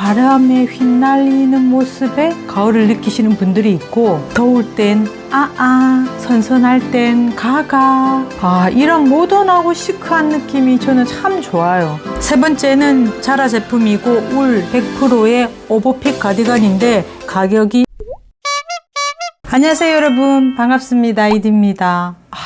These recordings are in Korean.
바람에 휘날리는 모습에 가을을 느끼시는 분들이 있고 더울 땐 아아 선선할 땐 가가. 아 이런 모던하고 시크한 느낌이 저는 참 좋아요. 세 번째는 자라 제품이고 울 100%의 오버핏 가디건인데 가격이. 안녕하세요 여러분. 반갑습니다. 이디입니다. 아,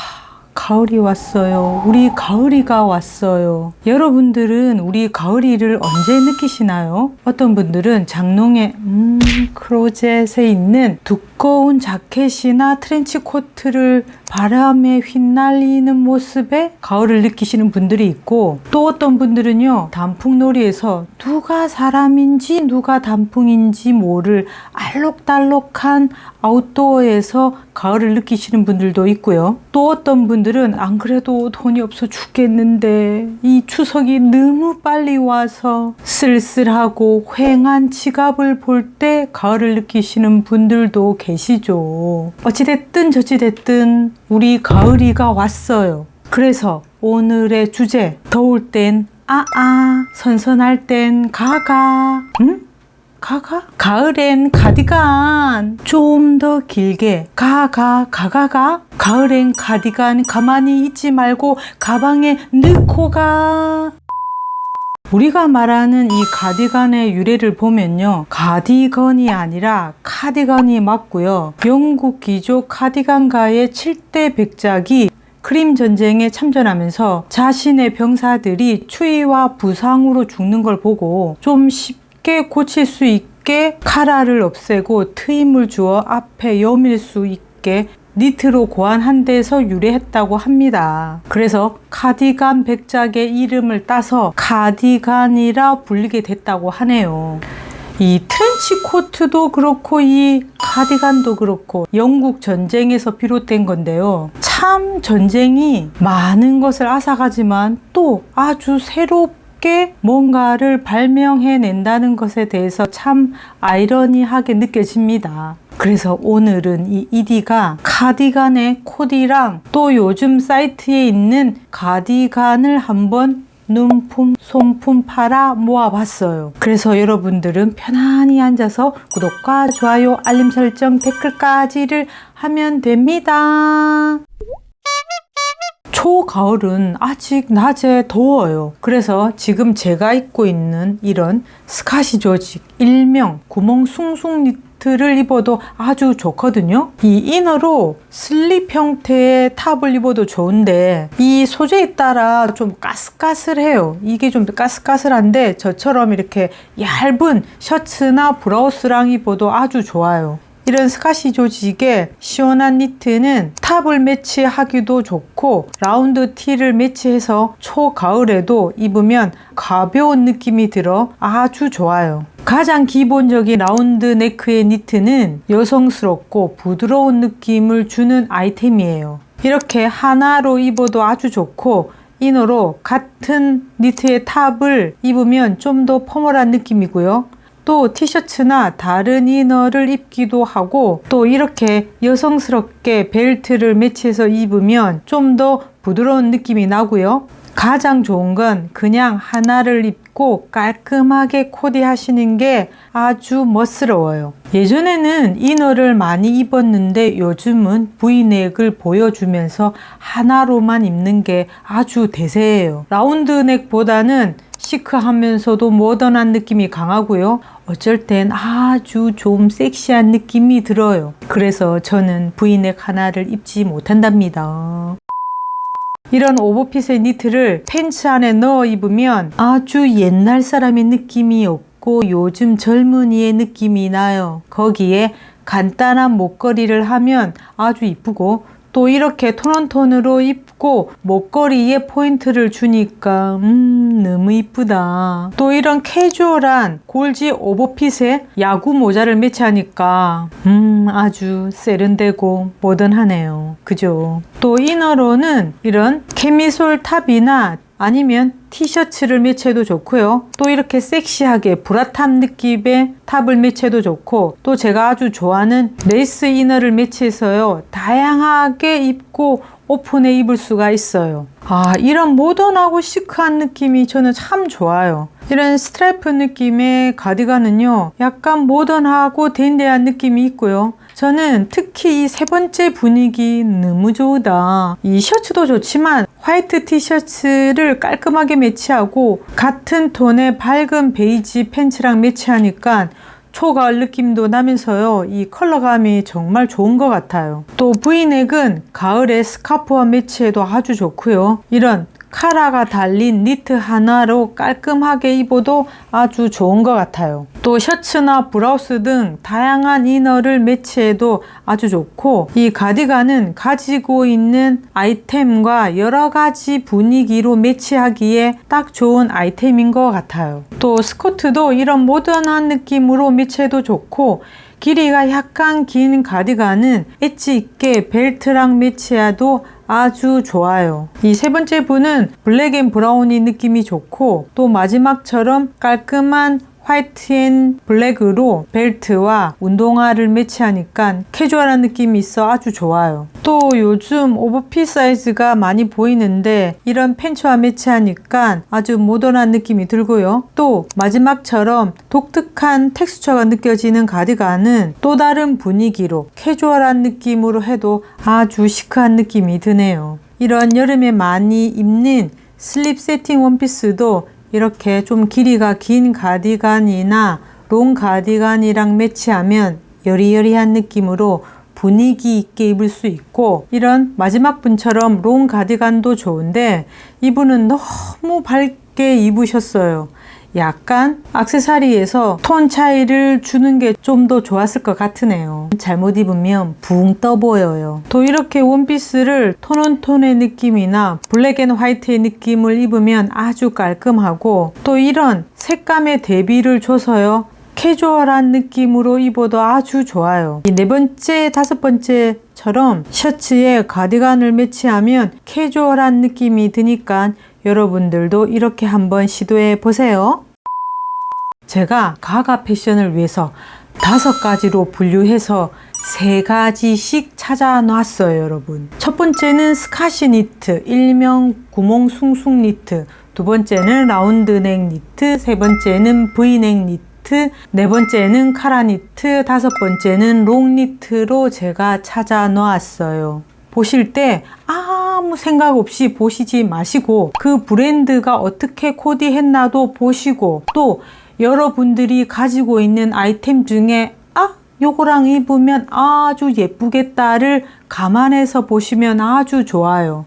가을이 왔어요 우리 가을이가 왔어요 여러분들은 우리 가을이를 언제 느끼시나요? 어떤 분들은 장롱에 음 크로젯에 있는 두꺼 운 자켓이나 트렌치 코트를 바람에 휘날리는 모습에 가을을 느끼시는 분들이 있고 또 어떤 분들은요 단풍놀이에서 누가 사람인지 누가 단풍인지 모를 알록달록한 아웃도어에서 가을을 느끼시는 분들도 있고요. 또 어떤 분들은 안 그래도 돈이 없어 죽겠는데 이 추석이 너무 빨리 와서 쓸쓸하고 휑한 지갑을 볼 때 가을을 느끼시는 분들도 계시 죠 어찌됐든 저찌됐든 우리 가을이가 왔어요. 그래서 오늘의 주제 더울 땐 아아 선선할 땐 가가 응? 가가? 가을엔 가디건 좀 더 길게 가가 가가가 가을엔 가디건 가만히 있지 말고 가방에 넣고 가 우리가 말하는 이 가디건의 유래를 보면요. 가디건이 아니라 카디건이 맞고요. 영국 귀족 카디건가의 7대 백작이 크림 전쟁에 참전하면서 자신의 병사들이 추위와 부상으로 죽는 걸 보고 좀 쉽게 고칠 수 있게 카라를 없애고 트임을 주어 앞에 여밀 수 있게 니트로 고안한 데서 유래했다고 합니다. 그래서 카디건 백작의 이름을 따서 카디건이라 불리게 됐다고 하네요. 이 트렌치 코트도 그렇고 이 카디건도 그렇고 영국 전쟁에서 비롯된 건데요. 참 전쟁이 많은 것을 앗아가지만 또 아주 새롭게 뭔가를 발명해 낸다는 것에 대해서 참 아이러니하게 느껴집니다. 그래서 오늘은 이 이디가 카디건의 코디랑 또 요즘 사이트에 있는 가디건을 한번 눈품, 손품 팔아 모아봤어요. 그래서 여러분들은 편안히 앉아서 구독과 좋아요, 알림 설정, 댓글까지를 하면 됩니다. 초가을은 아직 낮에 더워요. 그래서 지금 제가 입고 있는 이런 스카시 조직, 일명 구멍 숭숭 니트 를 입어도 아주 좋거든요. 이 이너로 슬립 형태의 탑을 입어도 좋은데 이 소재에 따라 좀 까슬까슬해요. 이게 좀 까슬까슬한데 저처럼 이렇게 얇은 셔츠나 브라우스랑 입어도 아주 좋아요. 이런 스카시 조직의 시원한 니트는 탑을 매치하기도 좋고 라운드 티를 매치해서 초가을에도 입으면 가벼운 느낌이 들어 아주 좋아요. 가장 기본적인 라운드 네크의 니트는 여성스럽고 부드러운 느낌을 주는 아이템이에요. 이렇게 하나로 입어도 아주 좋고 이너로 같은 니트의 탑을 입으면 좀 더 포멀한 느낌이고요. 또 티셔츠나 다른 이너를 입기도 하고 또 이렇게 여성스럽게 벨트를 매치해서 입으면 좀 더 부드러운 느낌이 나고요. 가장 좋은 건 그냥 하나를 입고 깔끔하게 코디하시는 게 아주 멋스러워요. 예전에는 이너를 많이 입었는데 요즘은 브이넥을 보여주면서 하나로만 입는 게 아주 대세예요. 라운드넥보다는 시크하면서도 모던한 느낌이 강하고요. 어쩔 땐 아주 좀 섹시한 느낌이 들어요. 그래서 저는 브이넥 하나를 입지 못한답니다. 이런 오버핏의 니트를 팬츠 안에 넣어 입으면 아주 옛날 사람의 느낌이 없고 요즘 젊은이의 느낌이 나요. 거기에 간단한 목걸이를 하면 아주 이쁘고 또 이렇게 톤온톤으로 입고 목걸이에 포인트를 주니까 음 너무 이쁘다. 또 이런 캐주얼한 골지 오버핏에 야구 모자를 매치하니까 음 아주 세련되고 모던하네요. 그죠? 또 이너로는 이런 캐미솔 탑이나 아니면 티셔츠를 매치해도 좋고요. 또 이렇게 섹시하게 브라탑 느낌의 탑을 매치해도 좋고 또 제가 아주 좋아하는 레이스 이너를 매치해서요. 다양하게 입고 오픈해 입을 수가 있어요. 아, 이런 모던하고 시크한 느낌이 저는 참 좋아요. 이런 스트라이프 느낌의 가디건은요, 약간 모던하고 댄데한 느낌이 있고요. 저는 특히 이 세 번째 분위기 너무 좋다. 이 셔츠도 좋지만 화이트 티셔츠를 깔끔하게 매치하고 같은 톤의 밝은 베이지 팬츠랑 매치하니까 초가을 느낌도 나면서요. 이 컬러감이 정말 좋은 것 같아요. 또 브이넥은 가을에 스카프와 매치해도 아주 좋고요. 이런 카라가 달린 니트 하나로 깔끔하게 입어도 아주 좋은 것 같아요. 또 셔츠나 브라우스 등 다양한 이너를 매치해도 아주 좋고 이 가디건은 가지고 있는 아이템과 여러 가지 분위기로 매치하기에 딱 좋은 아이템인 것 같아요. 또 스커트도 이런 모던한 느낌으로 매치해도 좋고 길이가 약간 긴 가디건은 엣지 있게 벨트랑 매치해도 아주 좋아요. 이 세 번째 분은 블랙 앤 브라운이 느낌이 좋고 또 마지막처럼 깔끔한 화이트 앤 블랙으로 벨트와 운동화를 매치하니까 캐주얼한 느낌이 있어 아주 좋아요. 또 요즘 오버핏 사이즈가 많이 보이는데 이런 팬츠와 매치하니까 아주 모던한 느낌이 들고요. 또 마지막처럼 독특한 텍스처가 느껴지는 가디건은 또 다른 분위기로 캐주얼한 느낌으로 해도 아주 시크한 느낌이 드네요. 이런 여름에 많이 입는 슬립 세팅 원피스도 이렇게 좀 길이가 긴 가디건이나 롱 가디건이랑 매치하면 여리여리한 느낌으로 분위기 있게 입을 수 있고 이런 마지막 분처럼 롱 가디건도 좋은데 이분은 너무 밝게 입으셨어요. 약간 악세사리에서 톤 차이를 주는 게 좀 더 좋았을 것 같으네요. 잘못 입으면 붕 떠 보여요. 또 이렇게 원피스를 톤온톤의 느낌이나 블랙 앤 화이트의 느낌을 입으면 아주 깔끔하고 또 이런 색감의 대비를 줘서요. 캐주얼한 느낌으로 입어도 아주 좋아요. 이네 번째, 다섯 번째처럼 셔츠에 가디건을 매치하면 캐주얼한 느낌이 드니까 여러분들도 이렇게 한번 시도해 보세요. 제가 가가 패션을 위해서 다섯 가지로 분류해서 세 가지씩 찾아 놨어요, 여러분. 첫 번째는 스카시 니트, 일명 구멍 숭숭 니트. 두 번째는 라운드 넥 니트, 세 번째는 브이넥 니트, 네 번째는 카라 니트, 다섯 번째는 롱 니트로 제가 찾아 놓았어요. 보실 때 아무 생각 없이 보시지 마시고 그 브랜드가 어떻게 코디했나도 보시고 또 여러분들이 가지고 있는 아이템 중에 아 요거랑 입으면 아주 예쁘겠다를 감안해서 보시면 아주 좋아요.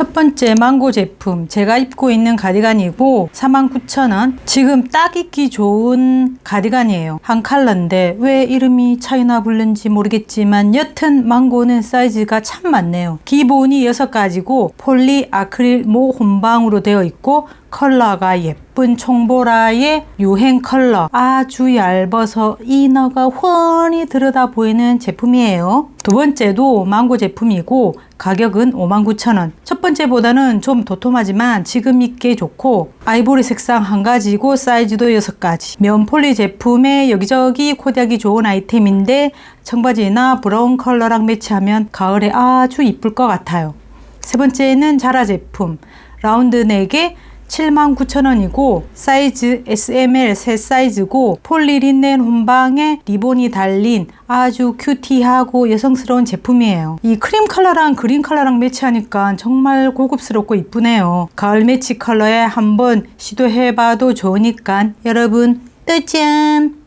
첫 번째 망고 제품 제가 입고 있는 가디건이고 49,000원. 지금 딱 입기 좋은 가디건이에요. 한 컬러인데 왜 이름이 차이나 부른지 모르겠지만 여튼 망고는 사이즈가 참 많네요. 기본이 6가지고 폴리 아크릴 모 혼방으로 되어 있고 컬러가 예쁜 청보라의 유행 컬러. 아주 얇아서 이너가 훤히 들여다 보이는 제품이에요. 두 번째도 망고 제품이고 가격은 59,000원. 첫 번째보다는 좀 도톰하지만 지금 입기에 좋고 아이보리 색상 한 가지고 사이즈도 6가지. 면 폴리 제품에 여기저기 코디하기 좋은 아이템인데 청바지나 브라운 컬러랑 매치하면 가을에 아주 이쁠 것 같아요. 세 번째는 자라 제품. 라운드 넥에 79,000원이고 사이즈 SML 새 사이즈고 폴리린넨 혼방에 리본이 달린 아주 큐티하고 여성스러운 제품이에요. 이 크림 컬러랑 그린 컬러랑 매치하니까 정말 고급스럽고 이쁘네요. 가을 매치 컬러에 한번 시도해봐도 좋으니까 여러분 뜨짠!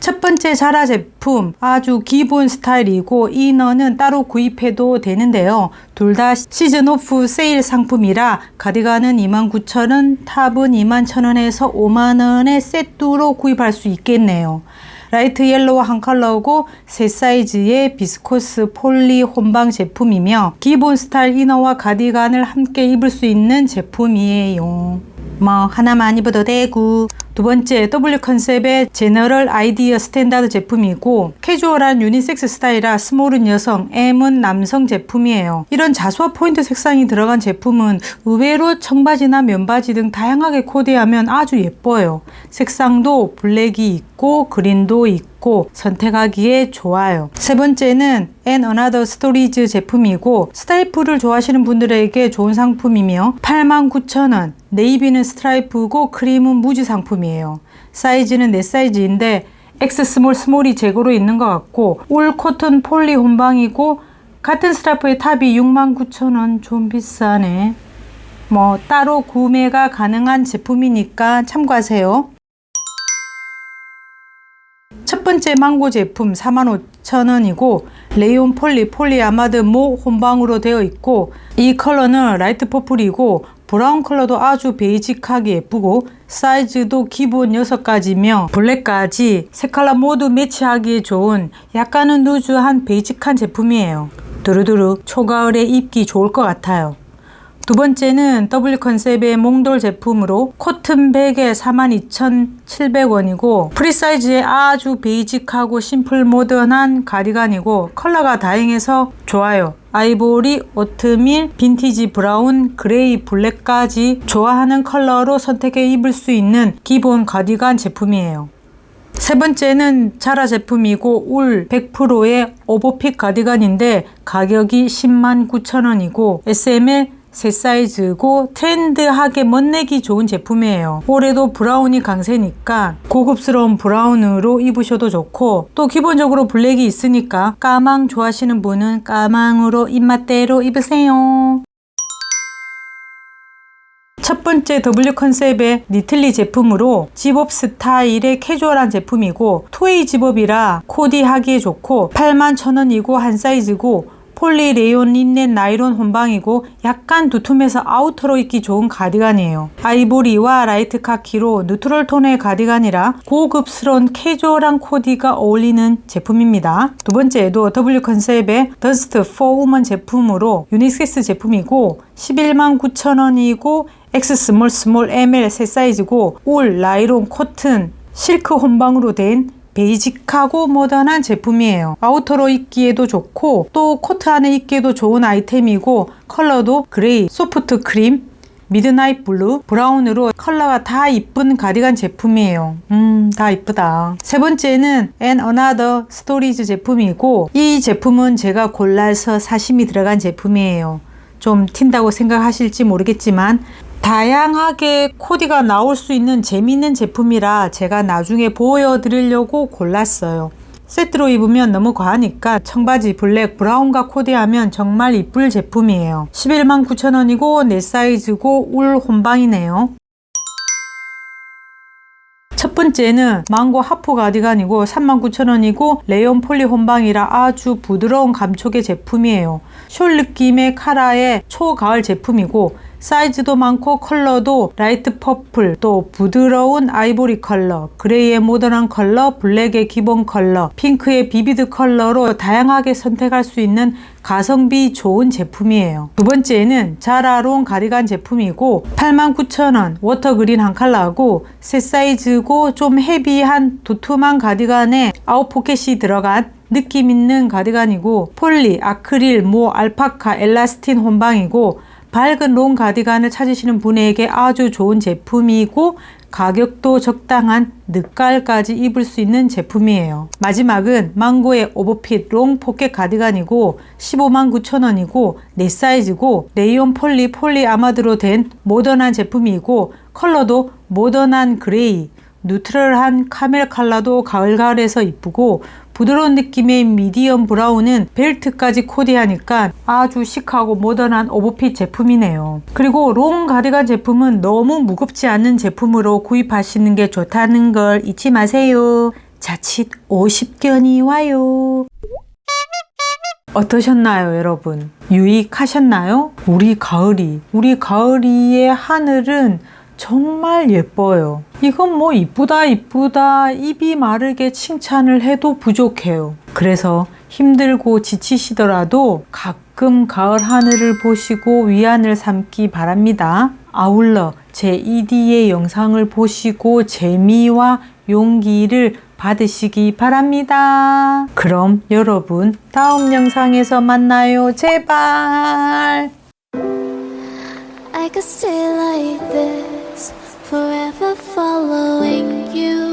첫 번째 자라 제품 아주 기본 스타일이고 이너는 따로 구입해도 되는데요. 둘 다 시즌 오프 세일 상품이라 가디건은 29,000원, 탑은 21,000원에서 5만원의 세트로 구입할 수 있겠네요. 라이트 옐로우 한 컬러고 세 사이즈의 비스코스 폴리 혼방 제품이며 기본 스타일 이너와 가디건을 함께 입을 수 있는 제품이에요. 뭐 하나만 입어도 되고 두두 번째 W 컨셉의 제너럴 아이디어 스탠다드 제품이고 캐주얼한 유니섹스 스타일이라 스몰은 여성, M은 남성 제품이에요. 이런 자수와 포인트 색상이 들어간 제품은 의외로 청바지나 면바지 등 다양하게 코디하면 아주 예뻐요. 색상도 블랙이 있고 그린도 있고 선택하기에 좋아요. 세 번째는 N Another Stories 제품이고 스타이프를 좋아하시는 분들에게 좋은 상품이며 89,000원 네이비는 스트라이프고 크림은 무지 상품이에요. 사이즈는 내 사이즈인데 X 스몰 스몰이 재고로 있는 것 같고 울 코튼 폴리 혼방이고 같은 스트라이프의 탑이 69,000원 좀 비싸네. 뭐 따로 구매가 가능한 제품이니까 참고하세요. 첫 번째 망고 제품 45,000원이고 레이온 폴리 폴리아마드 모 혼방으로 되어 있고 이 컬러는 라이트 퍼플이고 브라운 컬러도 아주 베이직하게 예쁘고 사이즈도 기본 6가지며 블랙까지 세 컬러 모두 매치하기에 좋은 약간은 누주한 베이직한 제품이에요. 두루두루 초가을에 입기 좋을 것 같아요. 두 번째는 W 컨셉의 몽돌 제품으로 코튼 백에 42,700원이고 프리사이즈에 아주 베이직하고 심플 모던한 가디건이고 컬러가 다양해서 좋아요. 아이보리, 오트밀, 빈티지 브라운, 그레이, 블랙까지 좋아하는 컬러로 선택해 입을 수 있는 기본 가디건 제품이에요. 세 번째는 자라 제품이고 울 100%의 오버핏 가디건인데 가격이 10만 9천 원이고 SML 새 사이즈고 트렌드하게 멋내기 좋은 제품이에요. 올해도 브라운이 강세니까 고급스러운 브라운으로 입으셔도 좋고 또 기본적으로 블랙이 있으니까 까망 좋아하시는 분은 까망으로 입맛대로 입으세요. 첫 번째 W 컨셉의 니틀리 제품으로 집업 스타일의 캐주얼한 제품이고 투웨이 집업이라 코디하기에 좋고 81,000원이고 한 사이즈고 폴리레온 린넨 나이론 혼방이고 약간 두툼해서 아우터로 입기 좋은 가디건이에요. 아이보리와 라이트 카키로 뉴트럴 톤의 가디건이라 고급스러운 캐주얼한 코디가 어울리는 제품입니다. 두 번째도 W 컨셉의 더스트 4 우먼 제품으로 유니섹스 제품이고 11만 9천원이고 X 스몰 스몰 ML 세 사이즈고 울, 라이론, 코튼, 실크 혼방으로 된 베이직하고 모던한 제품이에요. 아우터로 입기에도 좋고 또 코트 안에 입기에도 좋은 아이템이고 컬러도 그레이, 소프트 크림, 미드나잇 블루, 브라운으로 컬러가 다 이쁜 가디건 제품이에요. 음, 다 이쁘다. 세 번째는 An Another Stories 제품이고 이 제품은 제가 골라서 사심이 들어간 제품이에요. 좀 튄다고 생각하실지 모르겠지만 다양하게 코디가 나올 수 있는 재미있는 제품이라 제가 나중에 보여드리려고 골랐어요. 세트로 입으면 너무 과하니까 청바지 블랙 브라운과 코디하면 정말 이쁠 제품이에요. 11만 9천원이고 내 사이즈고 울 혼방이네요. 첫 번째는 망고 하프 가디건이고 39,000원이고 레온 폴리 혼방이라 아주 부드러운 감촉의 제품이에요. 숄 느낌의 카라의 초가을 제품이고 사이즈도 많고 컬러도 라이트 퍼플 또 부드러운 아이보리 컬러 그레이의 모던한 컬러 블랙의 기본 컬러 핑크의 비비드 컬러로 다양하게 선택할 수 있는 가성비 좋은 제품이에요. 두 번째는 자라롱 가디건 제품이고 89,000원 워터그린 한 컬러하고 새 사이즈고 좀 헤비한 두툼한 가디건에 아웃 포켓이 들어간 느낌 있는 가디건이고 폴리, 아크릴, 모, 알파카, 엘라스틴 혼방이고 밝은 롱 가디건을 찾으시는 분에게 아주 좋은 제품이고 가격도 적당한 늦가을까지 입을 수 있는 제품이에요. 마지막은 망고의 오버핏 롱 포켓 가디건이고 15만 9천 원이고 내 사이즈고 레이온 폴리 폴리 아마드로 된 모던한 제품이고 컬러도 모던한 그레이 뉴트럴한 카멜 컬러도 가을가을해서 이쁘고 부드러운 느낌의 미디엄 브라운은 벨트까지 코디하니까 아주 시크하고 모던한 오버핏 제품이네요. 그리고 롱 가디건 제품은 너무 무겁지 않은 제품으로 구입하시는 게 좋다는 걸 잊지 마세요. 자칫 50견이 와요. 어떠셨나요, 여러분? 유익하셨나요? 우리 가을이, 우리 가을이의 하늘은 정말 예뻐요. 이건 뭐 이쁘다 이쁘다 입이 마르게 칭찬을 해도 부족해요. 그래서 힘들고 지치시더라도 가끔 가을 하늘을 보시고 위안을 삼기 바랍니다. 아울러 제 2D의 영상을 보시고 재미와 용기를 받으시기 바랍니다. 그럼 여러분 다음 영상에서 만나요. 제발. Forever following you.